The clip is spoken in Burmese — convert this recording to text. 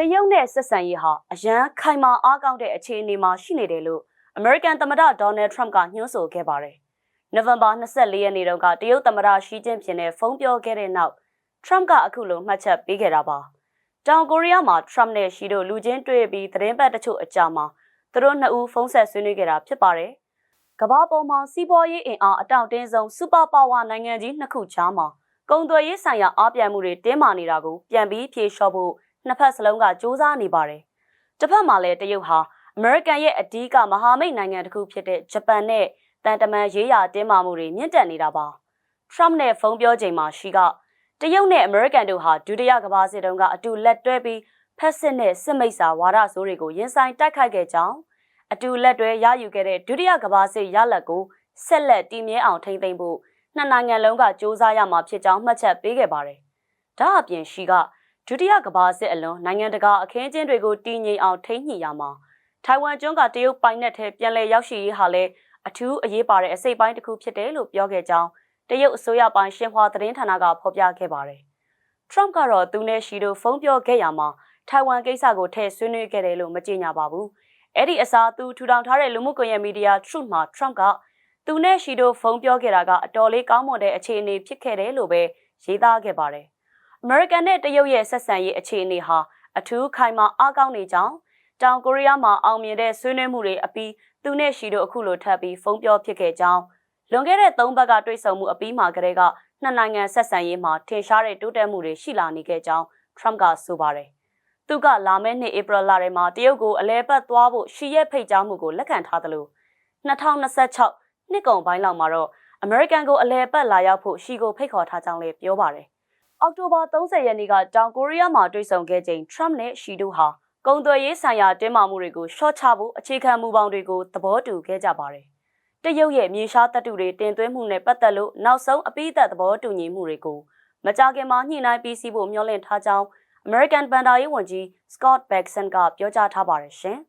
တရုတ်နဲ့ဆက်ဆံရေးဟာအရန်ခိုင်မာအားကောင်းတဲ့အခြေအနေမှာရှိနေတယ်လို့အမေရိကန်သမ္မတဒေါ်နယ်ထရမ့်ကညွှန်းဆိုခဲ့ပါတယ်။နိုဝင်ဘာ24ရက်နေ့တုန်းကတရုတ်သမ္မတရှီကျင်းဖျင်နဲ့ဖုန်းပြောခဲ့တဲ့နောက်ထရမ့်ကအခုလိုမှတ်ချက်ပေးခဲ့တာပါ။တောင်ကိုရီးယားမှာထရမ့်နဲ့ရှီတို့လူချင်းတွေ့ပြီးသတင်းပတ်တချို့အကြာမှာသူတို့နှစ်ဦးဖုန်းဆက်ဆွေးနွေးခဲ့တာဖြစ်ပါတယ်။ကမ္ဘာပေါ်မှာစီးပွားရေးအင်အားအတောင့်တင်းဆုံးစူပါပါဝါနိုင်ငံကြီးနှစ်ခုကြားမှာကုန်သွယ်ရေးဆိုင်ရာအားပြိုင်မှုတွေတင်းမာနေတာကိုပြန်ပြီးဖြေလျှော့ဖို့ နှစ်ဖက်စလုံးကစူးစမ်းနေပါတယ်။တစ်ဖက်မှာလည်းတရုတ်ဟာအမေရိကန်ရဲ့အဓိကမဟာမိတ်နိုင်ငံတစ်ခုဖြစ်တဲ့ဂျပန်နဲ့တန်တမန်ရေးရာတင်းမာမှုတွေမြင့်တက်နေတာပါ။ Trump နဲ့ဖုန်းပြောချိန်မှာရှိကတရုတ်နဲ့အမေရိကန်တို့ဟာဒုတိယကမ္ဘာစစ်တုန်းကအတူလက်တွဲပြီးဖက်စစ်နဲ့စစ်မိတ်စာဝါဒဆိုးတွေကိုရင်ဆိုင်တိုက်ခိုက်ခဲ့ကြောင်းအတူလက်တွဲရယူခဲ့တဲ့ဒုတိယကမ္ဘာစစ်ရလဒ်ကိုဆက်လက်တည်မြဲအောင်ထိန်းသိမ်းဖို့နှစ်နိုင်ငံလုံးကစ조사ရမှာဖြစ်ကြောင်းမှတ်ချက်ပေးခဲ့ပါတယ်။ဒါအပြင်ရှိက ဒုတိယကမ္ဘာစစ်အလွန်နိုင်ငံတကာအခင်းအကျင်းတွေကိုတည်ငြိမ်အောင်ထိန်းညှိရမှာထိုင်ဝမ်ကျွန်းကတရုတ်ပိုင်နက်ထဲပြန်လည်ရောက်ရှိရေးဟာလည်းအထူးအရေးပါတဲ့အစိတ်ပိုင်းတစ်ခုဖြစ်တယ်လို့ပြောခဲ့ကြောင်းတရုတ်အစိုးရပိုင်းရှင်ဟွာသတင်းဌာနကဖော်ပြခဲ့ပါတယ်။ Trump ကတော့သူနဲ့ရှီတို့ဖုန်းပြောခဲ့ရမှာထိုင်ဝမ်ကိစ္စကိုထည့်ဆွေးနွေးခဲ့တယ်လို့မကြေညာပါဘူး။အဲ့ဒီအစားသူထူထောင်ထားတဲ့လူမှုကွန်ရက်မီဒီယာ Truth မှာ Trump ကသူနဲ့ရှီတို့ဖုန်းပြောခဲ့တာကအတော်လေးကောင်းမွန်တဲ့အခြေအနေဖြစ်ခဲ့တယ်လို့ပဲရေးသားခဲ့ပါတယ်။ American နဲ့တရုတ်ရဲ့ဆက်ဆံရေးအခြေအနေဟာအထူးခိုင်မာအားကောင်းနေကြောင်းတောင်ကိုရီးယားမှာအောင်မြင်တဲ့ဆွေးနွေးမှုတွေအပြီးသူနဲ့ရှီတို့အခုလိုထပ်ပြီးဖုန်းပြောဖြစ်ခဲ့ကြောင်းလွန်ခဲ့တဲ့၃ဘက်ကတွေ့ဆုံမှုအပြီးမှာကတည်းကနှစ်နိုင်ငံဆက်ဆံရေးမှာထင်ရှားတဲ့တိုးတက်မှုတွေရှိလာနေခဲ့ကြောင်း Trump ကဆိုပါတယ်။သူကလာမယ့်နှစ်ဧပြီလထဲမှာတရုတ်ကိုအလဲပတ်သွားဖို့ရှီရဲ့ဖိတ်ကြားမှုကိုလက်ခံထားသလို2026နှစ်ကုန်ပိုင်းလောက်မှာတော့အမေရိကန်ကိုအလဲပတ်လာရောက်ဖို့ရှီကိုဖိတ်ခေါ်ထားကြောင်းလည်းပြောပါတယ်။ အောက်တိုဘာ30ရက်နေ့ကတောင်ကိုရီးယားမှာတွေ့ဆုံခဲ့ချိန် Trump နဲ့ရှီတို့ဟာကုန်သွယ်ရေးဆိုင်ရာတင်းမာမှုတွေကိုရှော့ချဖို့အခြေခံမူပေါင်းတွေကိုသဘောတူခဲ့ကြပါတယ်။တရုတ်ရဲ့မြေရှားတပ်တုတွေတင်သွင်းမှုနဲ့ပတ်သက်လို့နောက်ဆုံးအပိသက်သဘောတူညီမှုတွေကိုမကြာခင်မှာညှိနှိုင်းပြီးစီးဖို့မျှော်လင့်ထားကြောင်း American ဘန်ဒါရေးဝန်ကြီး Scott Bexon ကပြောကြားထားပါတယ်ရှင်။